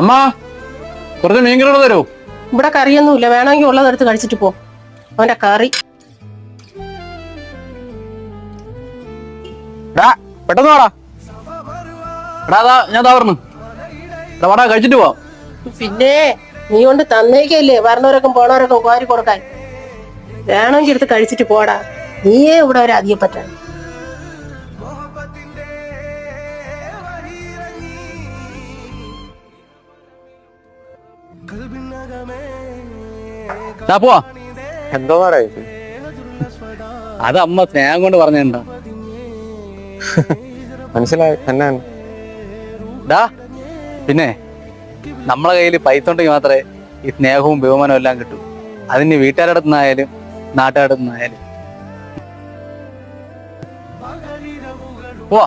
അമ്മ കുറച്ച് മീൻ കറി തരൂ. ഇവിടെ കറിയൊന്നുമില്ല. വേണമെങ്കിൽ ഉള്ളതെടുത്ത് കഴിച്ചിട്ട് പോ. അവന്റെ കറി. എടാ പെട്ടെന്ന് വാടാ. എടാ അതാ ഞാൻ താ എടാ വാടാ കഴിച്ചിട്ട് പോവാം പിന്നെ നീ കൊണ്ട് തന്നേക്കല്ലേ വരണവരൊക്കെ പോണവരൊക്കെ കോരി കൊടുക്കാൻ. വേണമെങ്കിൽ എടുത്ത് കഴിച്ചിട്ട് പോടാ. നീയേ ഇവിടെ ഒരു അധികപ്പറ്റാണ്. പോവാ എന്തോ അത് അമ്മ സ്നേഹം കൊണ്ട് പറഞ്ഞെന്താ മനസ്സിലായി. എന്നാണ്? ഡാ പിന്നെ നമ്മളെ കയ്യിൽ പൈസ ഉണ്ടെങ്കിൽ മാത്രമേ ഈ സ്നേഹവും ബഹുമാനവും എല്ലാം കിട്ടൂ. അതിന് വീട്ടുകാരുടെ നിന്നായാലും നാട്ടുകാരുടെ നിന്നായാലും. പോവാ.